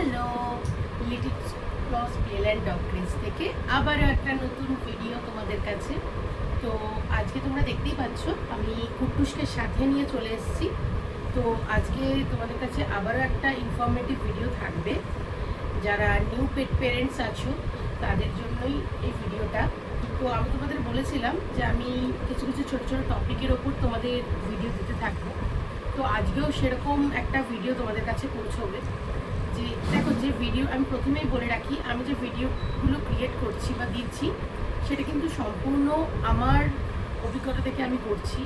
Hello little ক্লস প্লেল and dog থেকে আবারও একটা নতুন ভিডিও তোমাদের কাছে। তো আজকে তোমরা দেখতেই পাচ্ছ, আমি কুট্টুসকে সাথে নিয়ে চলে এসেছি। তো আজকে তোমাদের কাছে আবারও একটা ইনফরমেটিভ ভিডিও থাকবে। যারা নিউ পেট পেরেন্টস আছো, তাদের জন্যই এই ভিডিওটা তো আমি তোমাদের বলেছিলাম যে আমি কিছু কিছু ছোটো ছোটো টপিকের ওপর তোমাদের ভিডিও দিতে থাকব। তো আজকেও সেরকম একটা ভিডিও তোমাদের কাছে পৌঁছবে। যে, দেখো যে ভিডিও আমি প্রথমেই বলে রাখি, আমি যে ভিডিওগুলো ক্রিয়েট করছি বা দিচ্ছি, সেটা কিন্তু সম্পূর্ণ আমার অভিজ্ঞতা থেকে আমি করছি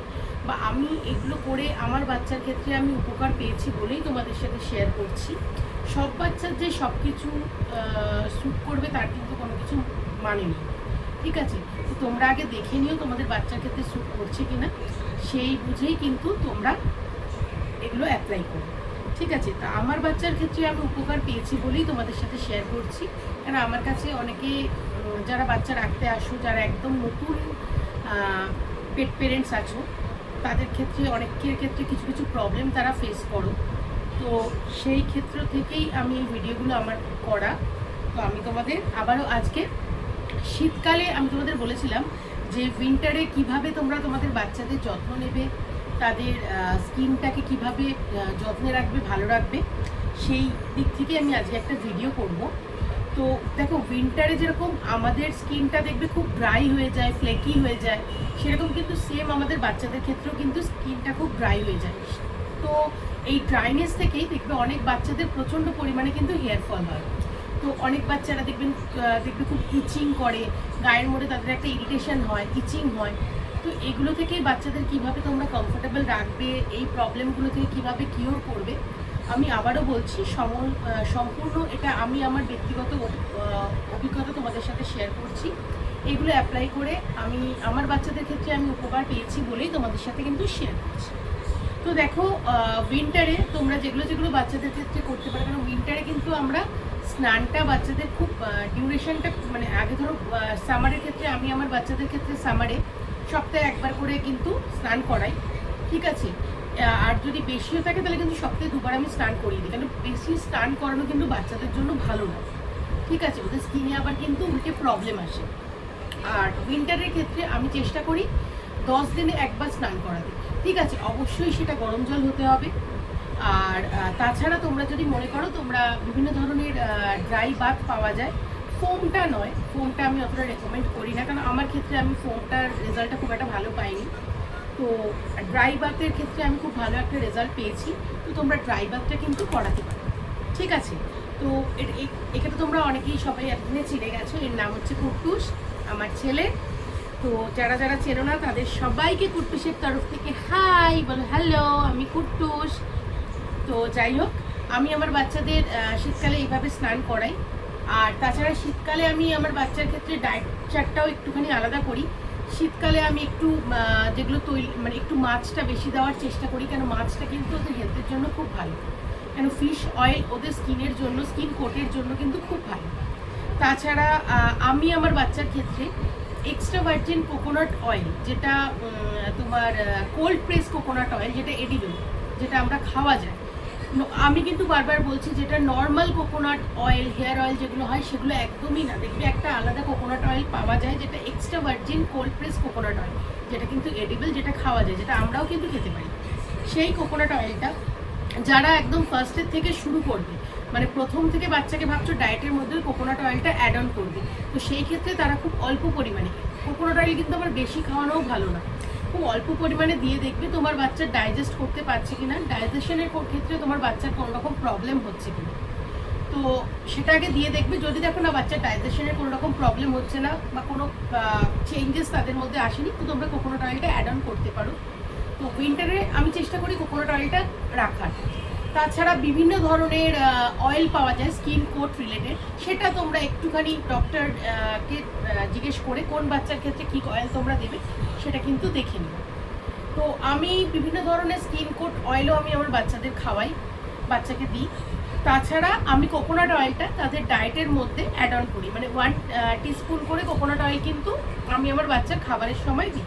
বা আমি এগুলো করে আমার বাচ্চার ক্ষেত্রে আমি উপকার পেয়েছি বলেই তোমাদের সাথে শেয়ার করছি। সব বাচ্চার যে সব কিছু শ্যুট করবে তার কিন্তু কোনো কিছু মানে নেই। ঠিক আছে? তো তোমরা আগে দেখে নিও তোমাদের বাচ্চার ক্ষেত্রে শ্যুট করছে কিনা। সেই বুঝেই কিন্তু তোমরা এগুলো অ্যাপ্লাই করো। ঠিক আছে, তা আমার বাচ্চার ক্ষেত্রে আমি উপকার পেয়েছি বলেই তোমাদের সাথে শেয়ার করছি। কারণ আমার কাছে অনেকে যারা বাচ্চা রাখতে আসো, যারা একদম নতুন পেট পেরেন্টস আছো, তাদের ক্ষেত্রে, অনেকের ক্ষেত্রে কিছু কিছু প্রবলেম তারা ফেস করো। তো সেই ক্ষেত্র থেকেই আমি এই ভিডিওগুলো আমার করা। তো আমি তোমাদের আবারও আজকে, শীতকালে আমি তোমাদের বলেছিলাম যে উইন্টারে কীভাবে তোমরা তোমাদের বাচ্চাদের যত্ন নেবে তাদের স্কিনটাকে কীভাবে যত্নে রাখবে, ভালো রাখবে, সেই দিক থেকে আমি আজকে একটা ভিডিও করব। তো দেখো উইন্টারে যেরকম আমাদের স্কিনটা দেখবে খুব ড্রাই হয়ে যায় ফ্লেকি হয়ে যায়, সেরকম কিন্তু সেম আমাদের বাচ্চাদের ক্ষেত্রেও কিন্তু স্কিনটা খুব ড্রাই হয়ে যায়। তো এই ড্রাইনেস থেকেই দেখবে অনেক বাচ্চাদের প্রচণ্ড পরিমাণে কিন্তু হেয়ার ফল হয়। তো অনেক বাচ্চারা দেখবেন দেখবে খুব ইচিং করে, গায়ের মধ্যে তাদের একটা ইরিটেশন হয় ইচিং হয়। তো এগুলো থেকে বাচ্চাদের কীভাবে তোমরা কমফোর্টেবল রাখবে, এই প্রবলেমগুলো থেকে কীভাবে কিওর করবে, আমি আবারও বলছি সম- সম্পূর্ণ এটা আমি আমার ব্যক্তিগত অভ- অভিজ্ঞতা তোমাদের সাথে শেয়ার করছি। এগুলো অ্যাপ্লাই করে আমি, আমার বাচ্চাদের ক্ষেত্রে আমি উপকার পেয়েছি বলেই তোমাদের সাথে কিন্তু শেয়ার করছি। তো দেখো উইন্টারে তোমরা যেগুলো যেগুলো বাচ্চাদের ক্ষেত্রে করতে পারো কারণ উইন্টারে কিন্তু আমরা স্নানটা বাচ্চাদের খুব ডিউরেশনটা মানে আগে ধরো সামারের ক্ষেত্রে আমি আমার বাচ্চাদের ক্ষেত্রে সামারে সপ্তাহে একবার করে কিন্তু স্নান করাই। ঠিক আছে? আর যদি বেশিও থাকে তাহলে কিন্তু সপ্তাহে দুবার আমি স্নান করিয়ে দিই। কারণ বেশি স্নান করানো কিন্তু বাচ্চাদের জন্য ভালো না। ঠিক আছে? ওদের স্কিনে আবার কিন্তু উল্টে প্রবলেম আসে। আর উইন্টারের ক্ষেত্রে আমি চেষ্টা করি দশ দিনে একবার স্নান করাতে। ঠিক আছে? অবশ্যই সেটা গরম জল হতে হবে। আর তাছাড়া তোমরা যদি মনে করো তোমরা বিভিন্ন ধরনের ড্রাই বাথ পাওয়া যায়। ফোমটা নয় ফোমটা আমি অতটা রেকমেন্ড করি না, কারণ আমার ক্ষেত্রে আমি ফোমটার রেজাল্টটা খুব একটা ভালো পাইনি। তো ড্রাই বাথের ক্ষেত্রে আমি খুব ভালো একটা রেজাল্ট পেয়েছি, তো তোমরা ড্রাই বাথটা কিন্তু করাতে পারো, ঠিক আছে? তো এখানে তোমরা অনেকেই সবাই এতদিনে চিনে গেছো, এর নাম হচ্ছে কুট্টুস, আমার ছেলে। তো যারা যারা চেনো না, তাদের সবাইকে কুট্টুসের তরফ থেকে হাই বলো, হ্যালো, আমি কুট্টুস। তো যাই হোক, আমি আমার বাচ্চাদের শীতকালে এইভাবে স্নান করাই। আর তাছাড়া শীতকালে আমি আমার বাচ্চার ক্ষেত্রে ডায়েট চারটাও একটুখানি আলাদা করি। শীতকালে আমি একটু যেগুলো তৈল মানে একটু মাছটা বেশি দেওয়ার চেষ্টা করি, কেন মাছটা কিন্তু ওদের হেলথের জন্য খুব ভালো। কেন ফিশ অয়েল ওদের স্কিনের জন্য স্কিন কোটের জন্য কিন্তু খুব ভালো। তাছাড়া আমি আমার বাচ্চার ক্ষেত্রে এক্সট্রা ভার্জিন কোকোনাট অয়েল যেটা তোমার কোল্ড প্রেস কোকোনাট অয়েল যেটা এডিবল যেটা আমরা খাওয়া যায় আমি কিন্তু বারবার বলছি যেটা normal coconut oil hair oil যেগুলো হয়, সেগুলো একদমই না। দেখবে একটা আলাদা কোকোনাট অয়েল পাওয়া যায় যেটা extra virgin cold press coconut oil যেটা কিন্তু এডিবল যেটা খাওয়া যায়, যেটা আমরাও কিন্তু খেতে পারি। সেই কোকোনাট অয়েলটা যারা একদম ফার্স্টের থেকে শুরু করবে মানে প্রথম থেকে বাচ্চাকে ভাবছ ডায়েটের মধ্যে কোকোনাট অয়েলটা অ্যাড অন করবে, তো সেই ক্ষেত্রে তারা খুব অল্প পরিমাণে কোকোনাট অয়েল কিন্তু আবার বেশি খাওয়ানোও ভালো না। খুব অল্প পরিমাণে দিয়ে দেখবে তোমার বাচ্চা ডাইজেস্ট করতে পারছে কিনা। ডাইজেশনের ক্ষেত্রে তোমার বাচ্চার কোনো রকম প্রবলেম হচ্ছে কিনা। তো সেটা আগে দিয়ে দেখবে। যদি দেখো না বাচ্চার ডাইজেশনের কোনো রকম প্রবলেম হচ্ছে না বা কোনো চেঞ্জেস তাদের মধ্যে আসেনি, তো তোমরা কোকোনাট অয়েলটা অ্যাড অন করতে পারো। তো উইন্টারে আমি চেষ্টা করি কোকোনাট অয়েলটা রাখার। তাছাড়া বিভিন্ন ধরনের অয়েল পাওয়া যায় স্কিন কোট রিলেটেড সেটা তোমরা একটুখানি ডক্টর কে জিজ্ঞেস করে কোন বাচ্চার ক্ষেত্রে কী অয়েল তোমরা দেবে, সেটা কিন্তু দেখে নিও। তো আমি বিভিন্ন ধরনের স্কিন কোট অয়েলও আমি আমার বাচ্চাদের খাওয়াই, বাচ্চাকে দিই। তাছাড়া আমি কোকোনাট অয়েলটা তাদের ডায়েটের মধ্যে অ্যাড অন করি। মানে ওয়ান টিস্পুন করে কোকোনাট অয়েল কিন্তু আমি আমার বাচ্চার খাবারের সময় দিই।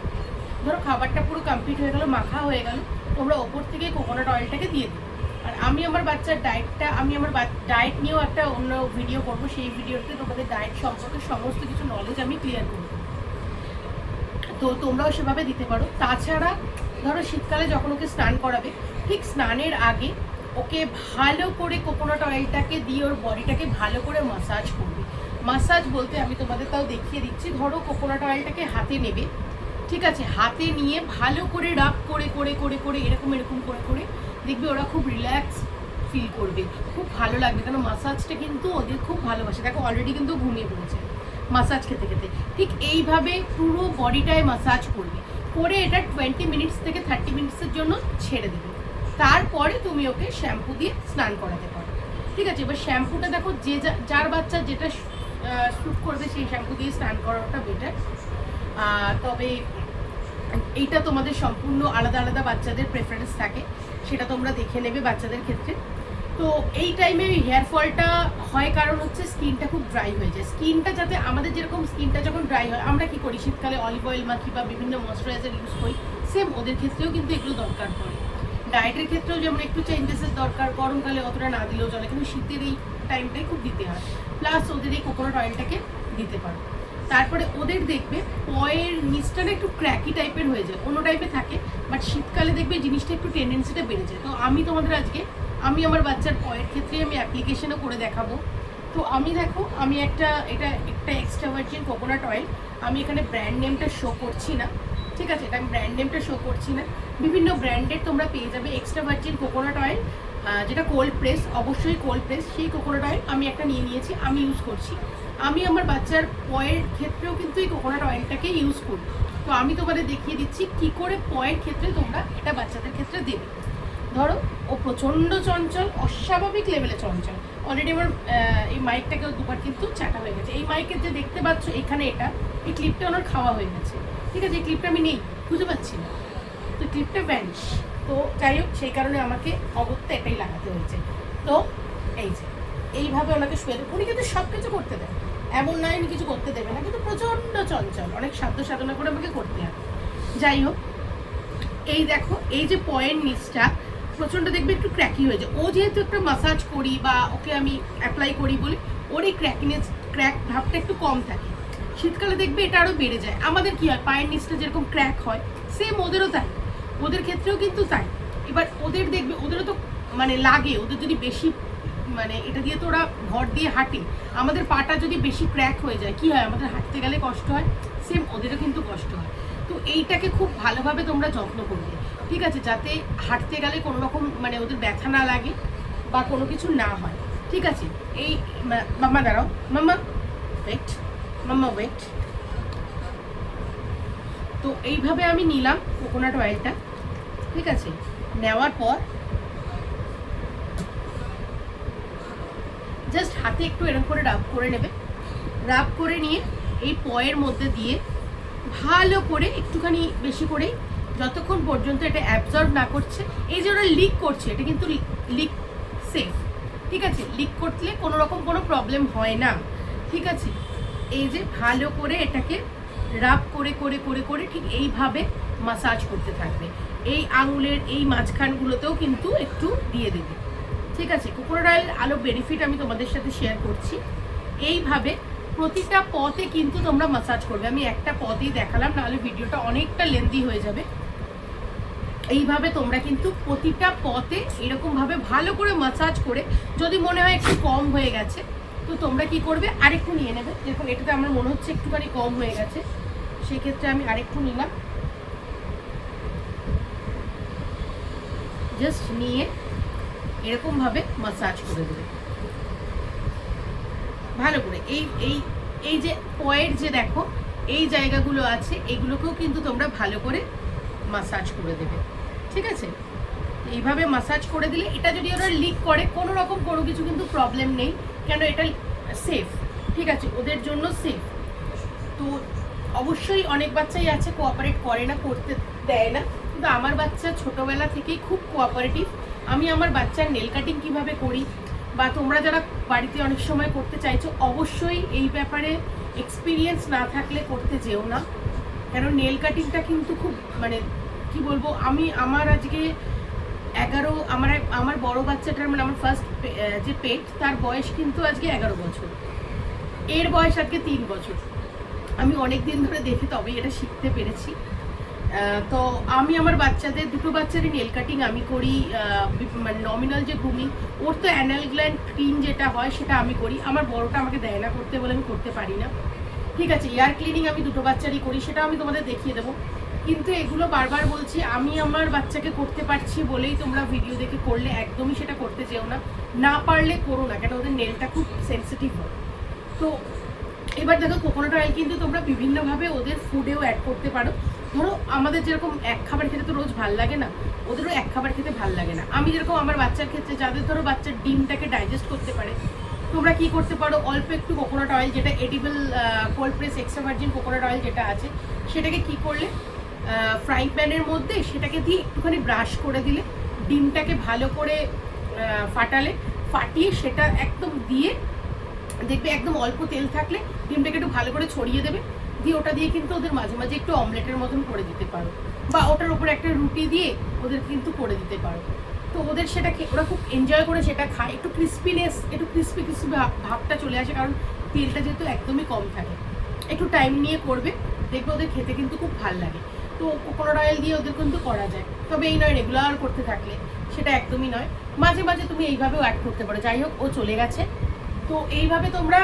ধরো খাবারটা পুরো কমপ্লিট হয়ে গেল, মাখা হয়ে গেল, তোমরা ওপর থেকে কোকোনাট অয়েলটাকে দিয়ে দিও। আর আমি আমার বাচ্চার ডায়েটটা আমি আমার ডায়েট নিয়েও একটা অন্য ভিডিও করব। সেই ভিডিওতে তোমাদের ডায়েট সম্পর্কে সমস্ত কিছু নলেজ আমি ক্লিয়ার করব তো তোমরাও সেভাবে দিতে পারো। তাছাড়া ধরো শীতকালে যখন ওকে স্নান করাবে, ঠিক স্নানের আগে ওকে ভালো করে কোকোনাট অয়েলটাকে দিয়ে ওর বডিটাকে ভালো করে মাসাজ করবে। মাসাজ বলতে আমি তোমাদের তাও দেখিয়ে দিচ্ছি। ধরো কোকোনাট অয়েলটাকে হাতে নেবে, ঠিক আছে? হাতে নিয়ে ভালো করে রাব করে করে করে করে, এরকম এরকম, করে করে দেখবে ওরা খুব রিল্যাক্স ফিল করবে। খুব ভালো লাগবে কারণ মাসাজটা কিন্তু ওদের খুব ভালোবাসে। দেখো অলরেডি কিন্তু ঘুমিয়ে পড়েছে মাসাজ খেতে খেতে। ঠিক এইভাবে পুরো বডিটায় মাসাজ করবে। করে এটা টোয়েন্টি মিনিটস থেকে থার্টি মিনিটসের জন্য ছেড়ে দেবে। তারপরে তুমি ওকে শ্যাম্পু দিয়ে স্নান করাতে পারো। ঠিক আছে? এবার শ্যাম্পুটা দেখো যে যার বাচ্চা যেটা শ্যুট করবে সেই শ্যাম্পু দিয়ে স্নান করাটা বেটার তবে এইটা তোমাদের সম্পূর্ণ আলাদা আলাদা বাচ্চাদের প্রেফারেন্স থাকে। সেটা তোমরা দেখে নেবে বাচ্চাদের ক্ষেত্রে। তো এই টাইমে হেয়ার ফলটা হয় কারণ হচ্ছে স্কিনটা খুব ড্রাই হয়ে যায়। স্কিনটা যাতে আমাদের যেরকম স্কিনটা যখন ড্রাই হয়, আমরা কি করি? শীতকালে অলিভ অয়েল মাখি বা বিভিন্ন ময়শ্চারাইজার ইউজ করি সেম ওদের ক্ষেত্রেও কিন্তু এগুলো দরকার পড়ে। ডায়েটের ক্ষেত্রেও যেমন একটু চেঞ্জেসের দরকার, গরমকালে অতটা না দিলেও চলে, কিন্তু শীতের এই টাইমটাই খুব দিতে হয়। প্লাস ওদের এই কোকোনাট অয়েলটাকে দিতে পারো। তারপরে ওদের দেখবে পয়ের নিচটা না একটু ক্র্যাকি টাইপের হয়ে যায়, অন্য টাইপের থাকে বাট শীতকালে দেখবে জিনিসটা একটু টেন্ডেন্সিটা বেড়ে যায়। তো আমি তোমাদের আজকে, আমি আমার বাচ্চার পয়ের ক্ষেত্রে আমি অ্যাপ্লিকেশনও করে দেখাবো। তো আমি দেখো, আমি একটা, এটা একটা এক্সট্রা ভার্জিন কোকোনাট অয়েল আমি এখানে ব্র্যান্ড নেমটা শো করছি না, ঠিক আছে? এটা আমি ব্র্যান্ড নেমটা শো করছি না। বিভিন্ন ব্র্যান্ডের তোমরা পেয়ে যাবে এক্সট্রা ভার্জিন কোকোনাট অয়েল যেটা কোল্ড প্রেস অবশ্যই কোল্ড প্রেস সেই কোকোনাট অয়েল আমি একটা নিয়ে নিয়েছি, আমি ইউজ করছি। আমি আমার বাচ্চার পয়ের ক্ষেত্রেও কিন্তু এই কোকোনাট অয়েলটাকে ইউজ করি। তো আমি তোমাদের দেখিয়ে দিচ্ছি কি করে পয়ের ক্ষেত্রে তোমরা এটা বাচ্চাদের ক্ষেত্রে দেবে। ধরো, ও প্রচণ্ড চঞ্চল, অস্বাভাবিক লেভেলে চঞ্চল। অলরেডি আমার এই মাইকটাকেও দুবার কিন্তু চাটা হয়ে গেছে। এই মাইকের যে দেখতে পাচ্ছ, এখানে এটা, এই ক্লিপটা ওনার খাওয়া হয়ে গেছে। ঠিক আছে, এই ক্লিপটা আমি নেই, খুঁজে পাচ্ছি না। তো ক্লিপটা ভ্যানিশ তো যাই হোক, সেই কারণে আমাকে অগত্যা এটাই লাগাতে হয়েছে। তো এই যে, এইভাবে ওনাকে শুয়ে উনি কিন্তু সব কিছু করতে দেন এমন নয় উনি কিছু করতে দেবে না, কিন্তু প্রচণ্ড চঞ্চল, অনেক সাধ্য সাধনা করে আমাকে করতে হয়। যাই হোক, এই দেখো, এই যে পয়েন্ট নিচটা, প্রচণ্ড দেখবে একটু ক্র্যাকি হয়ে যায়। ও যেহেতু একটা মাসাজ করি বা ওকে আমি অ্যাপ্লাই করি বলে, ওর এই ক্র্যাকিনেস ক্র্যাক ভাবটা একটু কম থাকে। শীতকালে দেখবে এটা আরও বেড়ে যায়। আমাদের কি হয়, পায়ের নিচটা যেরকম ক্র্যাক হয় সেম ওদেরও তাই। ওদের ক্ষেত্রেও কিন্তু তাই। এবার ওদের দেখবে, ওদেরও তো মানে লাগে, ওদের যদি বেশি মানে এটা দিয়ে তো ওরা ভর দিয়ে হাঁটে। আমাদের পাটা যদি বেশি ক্র্যাক হয়ে যায়, কি হয়? আমাদের হাঁটতে গেলে কষ্ট হয়? সেম ওদেরও কিন্তু কষ্ট হয়। তো এইটাকে খুব ভালোভাবে তোমরা যত্ন করবে, ঠিক আছে? যাতে হাঁটতে গেলে কোনো রকম মানে ওদের ব্যথা না লাগে বা কোনো কিছু না হয়, ঠিক আছে? এই মাম্মা দাঁড়াও। মাম্মা ওয়েট মাম্মা ওয়েট তো এইভাবে আমি নিলাম কোকোনাট অয়েলটা ঠিক আছে? নেওয়ার পর জাস্ট হাতে একটু এরকম করে রাব করে নেবে। রাব করে নিয়ে এই পয়ের মধ্যে দিয়ে ভালো করে একটুখানি বেশি করে যতক্ষণ পর্যন্ত এটা অ্যাবজর্ব না করছে, এই যে ওরা লিক করছে, এটা কিন্তু লিক সেফ ঠিক আছে? লিক করলে কোনো রকম কোনো প্রবলেম হয় না, ঠিক আছে? এই যে ভালো করে এটাকে রাব করে করে করে করে ঠিক এইভাবে মাসাজ করতে থাকবে। এই আঙুলের এই মাঝখানগুলোতেও কিন্তু একটু দিয়ে দেবে। ঠিক আছে কোকোনাট অয়েল আলো বেনিফিট আমি তোমাদের সাথে শেয়ার করছি। এইভাবে প্রতিটা পথে কিন্তু তোমরা মাসাজ করবে। আমি একটা পথেই দেখালাম, নাহলে ভিডিওটা অনেকটা লেন্দি হয়ে যাবে। এইভাবে তোমরা কিন্তু প্রতিটা পথে এরকমভাবে ভালো করে মাসাজ করে, যদি মনে হয় একটু কম হয়ে গেছে, তো তোমরা কি করবে? আরেকটু নিয়ে নেবে। দেখুন এটাতে আমার মনে হচ্ছে একটুখানি কম হয়ে গেছে। সেক্ষেত্রে আমি আরেকটু নিলাম। জাস্ট নিয়ে এরকমভাবে মাসাজ করে দেবে। ভালো করে। এই এই এই যে পয়ের যে দেখো, এই জায়গাগুলো আছে, এগুলোকেও কিন্তু তোমরা ভালো করে মাসাজ করে দেবে। ঠিক আছে? এইভাবে মাসাজ করে দিলে, এটা যদি ওরা লিক করে, কোনো রকম কোনো কিছু কিন্তু প্রবলেম নেই, কেন এটা সেফ ঠিক আছে? ওদের জন্য সেফ তো অবশ্যই অনেক বাচ্চাই আছে কোঅপারেট করে না, করতে দেয় না। কিন্তু আমার বাচ্চা ছোটবেলা থেকেই খুব কোঅপারেটিভ আমি আমার বাচ্চার নেল কাটিং কীভাবে করি? বা তোমরা যারা বাড়িতে অনেক সময় করতে চাইছো, অবশ্যই এই ব্যাপারে এক্সপিরিয়েন্স না থাকলে করতে যেও না। কেন নেল কাটিংটা কিন্তু খুব মানে কি বলব, আমি আমার আজকে এগারো, আমার আমার বড় বাচ্চাটার মানে আমার ফার্স্ট যে পেট তার বয়স কিন্তু আজকে এগারো বছর। এর বয়স আজকে তিন বছর। আমি অনেক দিন ধরে দেখে, তবেই এটা শিখতে পেরেছি। তো আমি আমার বাচ্চাদের, দুটো বাচ্চারই নেল কাটিং আমি করি মানে নমিনাল যে গ্রুমিং ওর তো অ্যানাল গ্ল্যান্ড ক্লিন যেটা হয় সেটা আমি করি। আমার বড়টা আমাকে দেয় না করতে বলে আমি করতে পারি না। ঠিক আছে এয়ার ক্লিনিং আমি দুটো বাচ্চারই করি, সেটা আমি তোমাদের দেখিয়ে দেবো। কিন্তু এগুলো বারবার বলছি, আমি আমার বাচ্চাকে করতে পারছি বলেই তোমরা ভিডিও দেখে করলে, একদমই সেটা করতে যেও না। না পারলে করো না, কেন ওদের নেলটা খুব সেন্সিটিভ হয়। তো এবার দেখো কোকোনাট অয়েল কিন্তু তোমরা বিভিন্নভাবে ওদের ফুডেও অ্যাড করতে পারো। ধরো আমাদের যেরকম এক খাবার খেতে তো রোজ ভালো লাগে না, ওদেরও এক খাবার খেতে ভালো লাগে না। আমি যেরকম আমার বাচ্চার ক্ষেত্রে যাদের ধরো বাচ্চার ডিমটাকে ডাইজেস্ট করতে পারে, তোমরা কি করতে পারো, অল্প একটু কোকোনাট অয়েল যেটা edible cold press extra virgin coconut oil যেটা আছে, সেটাকে কি করলে ফ্রাই প্যানের মধ্যে সেটাকে দিয়ে একটুখানি ব্রাশ করে দিলে, ডিমটাকে ভালো করে ফাটালে, ফাটিয়ে সেটা একদম দিয়ে দেখবে একদম অল্প তেল থাকলে ডিমটাকে একটু ভালো করে ছড়িয়ে দেবে দিয়ে ওটা দিয়ে কিন্তু ওদের মাঝে মাঝে একটু অমলেটের মতন করে দিতে পারো। বা ওটার উপরে একটা রুটি দিয়ে ওদের কিন্তু করে দিতে পারো। তো ওদের সেটা ওরা খুব এনজয় করে সেটা খায়। একটু ক্রিস্পিনেস একটু ক্রিস্পি ক্রিস্পি ভাবটা চলে আসে কারণ তেলটা যেহেতু একদমই কম থাকে। একটু টাইম নিয়ে করবে, দেখবে ওদের খেতে কিন্তু খুব ভালো লাগে। তো কোকোনাট অয়েল দিয়ে ওদের কিন্তু করা যায়। তবে এই নয় রেগুলার করতে থাকলে সেটা একদমই নয়। মাঝে মাঝে তুমি এইভাবেও অ্যাড করতে পারো। যাই হোক, ও চলে গেছে। তো এইভাবে তোমরা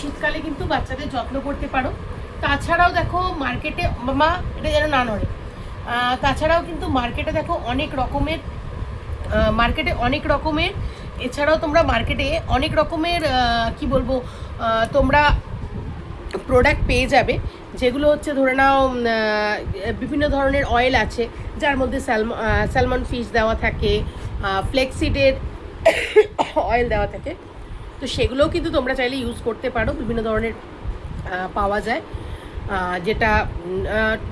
শীতকালে কিন্তু বাচ্চাদের যত্ন করতে পারো। তাছাড়াও দেখো মার্কেটে মা এটা যেন না নড়ে। তাছাড়াও কিন্তু মার্কেটে দেখো অনেক রকমের মার্কেটে অনেক রকমের, এছাড়াও তোমরা মার্কেটে অনেক রকমের কি বলব তোমরা প্রোডাক্ট পেয়ে যাবে। যেগুলো হচ্ছে ধরে নাও বিভিন্ন ধরনের অয়েল আছে, যার মধ্যে স্যালম স্যালমন ফিশ দেওয়া থাকে ফ্লেক্সিডের অয়েল দেওয়া থাকে। তো সেগুলোও কিন্তু তোমরা চাইলে ইউজ করতে পারো, বিভিন্ন ধরনের পাওয়া যায়। যেটা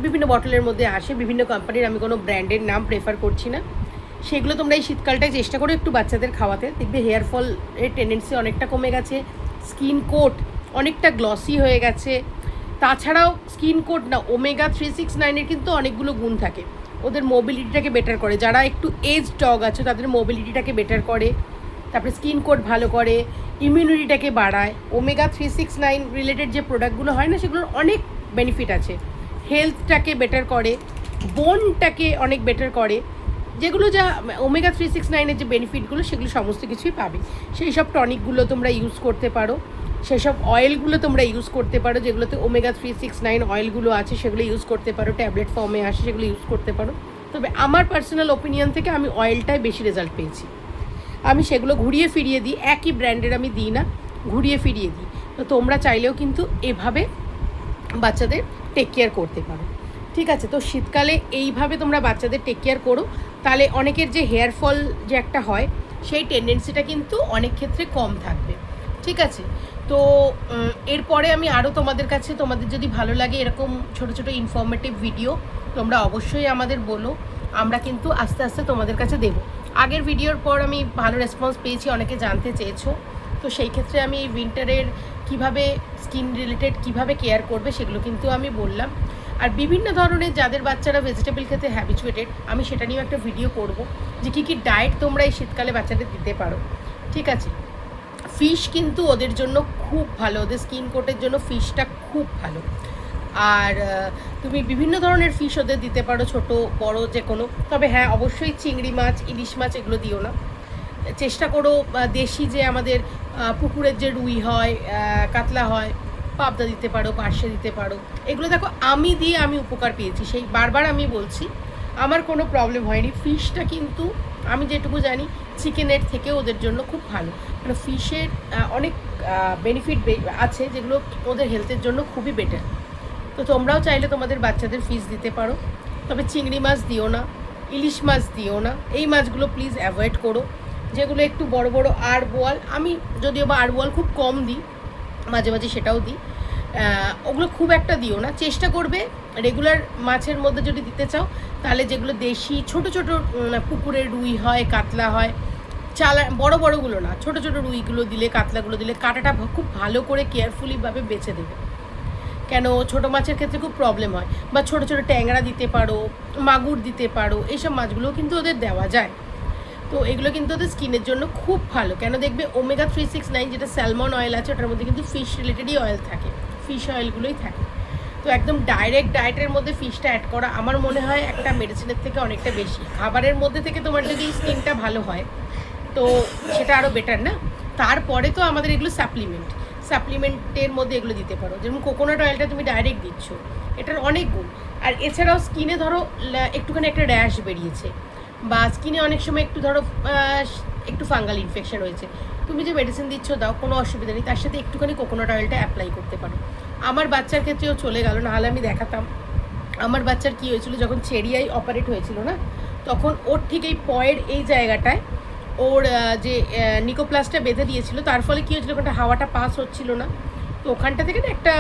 বিভিন্ন বটলের মধ্যে আসে, বিভিন্ন কোম্পানির আমি কোনো ব্র্যান্ডের নাম প্রেফার করছি না। সেগুলো তোমরা এই শীতকালটায় চেষ্টা করো একটু বাচ্চাদের খাওয়াতে। দেখবে হেয়ার এর টেন্ডেন্সি অনেকটা কমে গেছে স্কিন কোট অনেকটা গ্লসি হয়ে গেছে। তাছাড়াও স্কিন কোট না ওমেগা থ্রি সিক্স নাইনের কিন্তু অনেকগুলো গুণ থাকে। ওদের মোবিলিটিটাকে বেটার করে। যারা একটু এজ ডগ আছে, তাদের মোবিলিটিটাকে বেটার করে। তারপরে স্কিন কোট ভালো করে। ইমিউনিটিটাকে বাড়ায়। Omega three six nine related যে প্রোডাক্টগুলো হয় না, সেগুলোর অনেক বেনিফিট আছে। হেলথটাকে বেটার করে বোনটাকে অনেক বেটার করে, যেগুলো যা ওমেগা থ্রি সিক্স নাইনের যে বেনিফিটগুলো সেগুলো সমস্ত কিছুই পাবে। সেই সব টনিকগুলো তোমরা ইউজ করতে পারো সেসব অয়েলগুলো তোমরা ইউজ করতে পারো, যেগুলোতে ওমেগা থ্রি সিক্স নাইন অয়েলগুলো আছে, সেগুলো ইউজ করতে পারো ট্যাবলেট ফর্মে আসে, সেগুলো ইউজ করতে পারো। তবে আমার পার্সোনাল ওপিনিয়ন থেকে আমি অয়েলটাই বেশি রেজাল্ট পেয়েছি। আমি সেগুলো ঘুরিয়ে ফিরিয়ে দিই, একই ব্র্যান্ডের আমি দিই না, ঘুরিয়ে ফিরিয়ে দিই। তো তোমরা চাইলেও কিন্তু এভাবে বাচ্চাদের টেক কেয়ার করতে পারো। ঠিক আছে? তো শীতকালে এইভাবে তোমরা বাচ্চাদের টেক কেয়ার করো। তাহলে অনেকের যে হেয়ার ফল যে একটা হয়, সেই টেন্ডেন্সিটা কিন্তু অনেক ক্ষেত্রে কম থাকবে। ঠিক আছে? তো এরপরে আমি আরও তোমাদের কাছে, তোমাদের যদি ভালো লাগে এরকম ছোট ছোট ইনফরমেটিভ ভিডিও তোমরা অবশ্যই আমাদের বলো। আমরা কিন্তু আস্তে আস্তে তোমাদের কাছে দেবো। আগের ভিডিওর পর আমি ভালো রেসপন্স পেয়েছি, অনেকে জানতে চেয়েছো। তো সেই ক্ষেত্রে আমি উইন্টারের কীভাবে স্কিন রিলেটেড কীভাবে কেয়ার করবে সেগুলো কিন্তু আমি বললাম। আর বিভিন্ন ধরনের যাদের বাচ্চারা ভেজিটেবল খেতে হ্যাবিচুয়েটেড আমি সেটা নিয়েও একটা ভিডিও করব যে কী কী ডায়েট তোমরা এই শীতকালে বাচ্চাদের দিতে পারো। ঠিক আছে? ফিশ কিন্তু ওদের জন্য খুব ভালো, ওদের স্কিন কোটের জন্য ফিশটা খুব ভালো। আর তুমি বিভিন্ন ধরনের ফিশ ওদের দিতে পারো, ছোট, বড় যে কোনো তবে হ্যাঁ অবশ্যই চিংড়ি মাছ, ইলিশ মাছ এগুলো দিও না। চেষ্টা করো দেশি যে আমাদের পুকুরের যে রুই হয় কাতলা হয়, পাবদা দিতে পারো, পার্শে দিতে পারো, এগুলো দেখো, আমি দিয়ে আমি উপকার পেয়েছি। সেই বারবার আমি বলছি, আমার কোনো প্রবলেম হয়নি। ফিশটা কিন্তু, আমি যেটুকু জানি চিকেনের থেকে ওদের জন্য খুব ভালো। মানে ফিশের অনেক বেনিফিট আছে, যেগুলো ওদের হেলথের জন্য খুবই বেটার তো তোমরাও চাইলে তোমাদের বাচ্চাদের ফিস দিতে পারো। তবে চিংড়ি মাছ দিও না, ইলিশ মাছ দিও না, এই মাছগুলো প্লিজ অ্যাভয়েড করো। যেগুলো একটু বড় বড় আর বোয়াল আমি যদিও বা আর বোয়াল খুব কম দিই মাঝে মাঝে সেটাও দিই ওগুলো খুব একটা দিও না। চেষ্টা করবে রেগুলার মাছের মধ্যে যদি দিতে চাও তাহলে যেগুলো দেশি ছোট ছোট উম, পুকুরের রুই হয় কাতলা হয় চালা বড় বড়গুলো না ছোট ছোট রুইগুলো দিলে কাতলাগুলো দিলে কাটাটা খুব ভালো করে কেয়ারফুলিভাবে বেছে দেবে। কেন ছোট মাছের ক্ষেত্রে খুব প্রবলেম হয় বা ছোট ছোট ট্যাংরা দিতে পারো মাগুর দিতে পারো এইসব মাছগুলোও কিন্তু ওদের দেওয়া যায়। তো এগুলো কিন্তু ওদের স্কিনের জন্য খুব ভালো। কেন দেখবে ওমেগা থ্রি সিক্স নাইন যেটা স্যালমন অয়েল আছে, ওটার মধ্যে কিন্তু ফিশ রিলেটেডই অয়েল থাকে। ফিশ অয়েলগুলোই থাকে। তো একদম ডাইরেক্ট ডায়েটের মধ্যে ফিশটা অ্যাড করা আমার মনে হয় একটা মেডিসিনের থেকে অনেকটা বেশি। খাবারের মধ্যে থেকে তোমার যদি স্কিনটা ভালো হয়, তো সেটা আরও বেটার না? তারপরে তো আমাদের এগুলো সাপ্লিমেন্ট সাপ্লিমেন্টের মধ্যে এগুলো দিতে পারো। যেমন কোকোনাট অয়েলটা তুমি ডাইরেক্ট দিচ্ছ। এটার অনেক গুণ। আর এছাড়াও স্কিনে ধরো একটুখানি একটা র্যাশ বেরিয়েছে। বা স্কিনে অনেক সময় একটু ধরো একটু ফাঙ্গাল ইনফেকশন হয়েছে তুমি যে মেডিসিন দিচ্ছ দাও কোনো অসুবিধা নেই। তার সাথে একটুখানি কোকোনাট অয়েলটা অ্যাপ্লাই করতে পারো। আমার বাচ্চার ক্ষেত্রেও চলে গেল, নাহলে আমি দেখাতাম। আমার বাচ্চার কি হয়েছিল, যখন চেরিয়াই অপারেট হয়েছিল না, তখন ওর ঠিক এই পয়ের এই জায়গাটায় ওর যে নিকোপ্লাসটা বেঁধে দিয়েছিল, তার ফলে কী হয়েছিল, ওখানটা হাওয়াটা পাস হচ্ছিল না। তো ওখানটা থেকে না একটা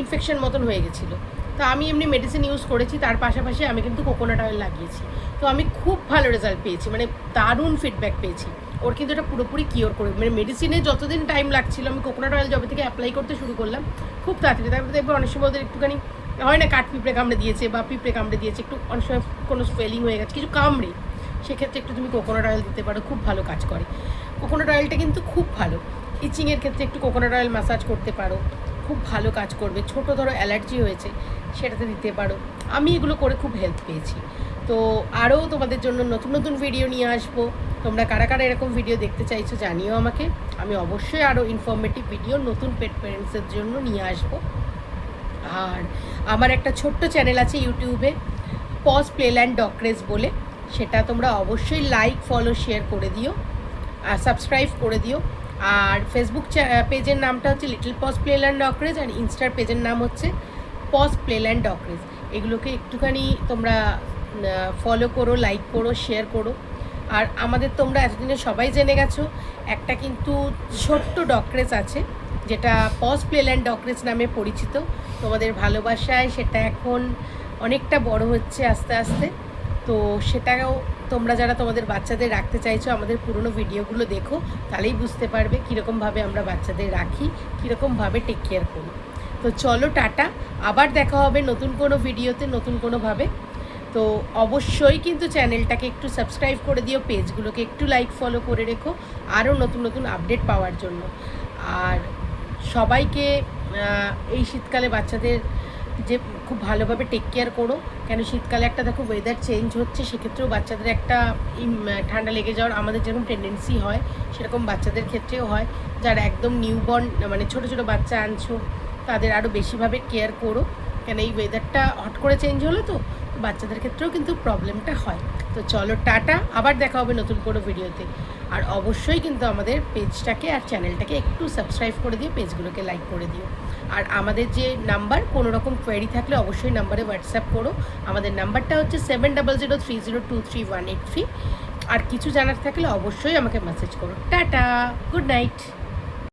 ইনফেকশন মতন হয়ে গেছিল। তো আমি এমনি মেডিসিন ইউজ করেছি, তার পাশাপাশি আমি কিন্তু কোকোনাট অয়েল লাগিয়েছি। তো আমি খুব ভালো রেজাল্ট পেয়েছি মানে দারুণ ফিডব্যাক পেয়েছি। ওর কিন্তু এটা পুরোপুরি কিওর করে মানে মেডিসিনে যতদিন টাইম লাগছিল, আমি কোকোনাট অয়েল জবে থেকে অ্যাপ্লাই করতে শুরু করলাম, খুব তাড়াতাড়ি। তারপরে দেখবে অনেক সময় ওদের একটুখানি, হয় না কাঠ পিঁপড়ে কামড়ে দিয়েছে বা পিঁপড়ে কামড়ে দিয়েছে, একটু অনেক সময় কোনো স্পেলিং হয়ে গেছে, কিছু কামড়ে, সেক্ষেত্রে একটু তুমি কোকোনাট অয়েল দিতে পারো, খুব ভালো কাজ করে। কোকোনাট অয়েলটা কিন্তু খুব ভালো ইচিংয়ের ক্ষেত্রে একটু কোকোনাট অয়েল ম্যাসাজ করতে পারো, খুব ভালো কাজ করবে, ছোট ধরো অ্যালার্জি হয়েছে, সেটাতে দিতে পারো। আমি এগুলো করে খুব হেল্প পেয়েছি। তো আরও তোমাদের জন্য নতুন নতুন ভিডিও নিয়ে আসব। তোমরা কারা কারা এরকম ভিডিও দেখতে চাইছো জানিও আমাকে। আমি অবশ্যই আরও ইনফরমেটিভ ভিডিও নতুন পেট প্যারেন্টসের জন্য নিয়ে আসব। আর আমার একটা ছোট্ট চ্যানেল আছে ইউটিউবে পজ প্লেল্যান্ড ডক্রেস বলে। সেটা তোমরা অবশ্যই লাইক ফলো শেয়ার করে দিও। আর সাবস্ক্রাইব করে দিও। আর ফেসবুক পেজের নামটা হচ্ছে লিটল পজ প্লেল্যান্ড ডক্রেজ আর ইনস্টার পেজের নাম হচ্ছে পজ প্লেল্যান্ড ডক্রেজ এগুলোকে একটুখানি তোমরা ফলো করো লাইক করো শেয়ার করো। আর আমাদের তোমরা এতদিনে সবাই জেনে গেছো, একটা কিন্তু ছোট্ট ডক্রেস আছে, যেটা পজ প্লেল্যান্ড ডক্রেস নামে পরিচিত। তোমাদের ভালোবাসায় সেটা এখন অনেকটা বড় হচ্ছে আস্তে আস্তে। তো সেটাও তোমরা যারা তোমাদের বাচ্চাদের রাখতে চাইছো, আমাদের পুরনো ভিডিওগুলো দেখো, তাহলেই বুঝতে পারবে কীরকমভাবে আমরা বাচ্চাদের রাখি, কীরকমভাবে টেক কেয়ার করি। তো চলো, টাটা। আবার দেখা হবে নতুন কোনো ভিডিওতে, নতুন কোনোভাবে। তো অবশ্যই কিন্তু চ্যানেলটাকে একটু সাবস্ক্রাইব করে দিও, পেজগুলোকে একটু লাইক ফলো করে রেখো, আরও নতুন নতুন আপডেট পাওয়ার জন্য। আর সবাইকে এই শীতকালে বাচ্চাদের যে খুব ভালোভাবে টেক কেয়ার করো। কেন শীতকালে একটা দেখো ওয়েদার চেঞ্জ হচ্ছে, সেক্ষেত্রেও বাচ্চাদের একটা ঠান্ডা লেগে যাওয়ার আমাদের যেরকম টেন্ডেন্সি হয়, সেরকম বাচ্চাদের ক্ষেত্রেও হয়। যারা একদম নিউবর্ন মানে ছোট ছোট বাচ্চা আনছো, তাদের আরও বেশিভাবে কেয়ার করো। কেন এই ওয়েদারটা হট করে চেঞ্জ হলো তো তো? বাচ্চাদের ক্ষেত্রেও কিন্তু প্রবলেমটা হয়। তো চলো টাটা, আবার দেখা হবে নতুন কোনো ভিডিওতে। আর অবশ্যই কিন্তু আমাদের পেজটাকে আর চ্যানেলটাকে একটু সাবস্ক্রাইব করে দিও, পেজগুলোকে লাইক করে দিও। আর আমাদের যে নাম্বার কোনো রকম কোয়েরি থাকলে অবশ্যই নাম্বারে হোয়াটসঅ্যাপ করো। আমাদের নাম্বারটা হচ্ছে seven double zero three zero two three one eight three আর কিছু জানার থাকলে অবশ্যই আমাকে মেসেজ করো। Tata good night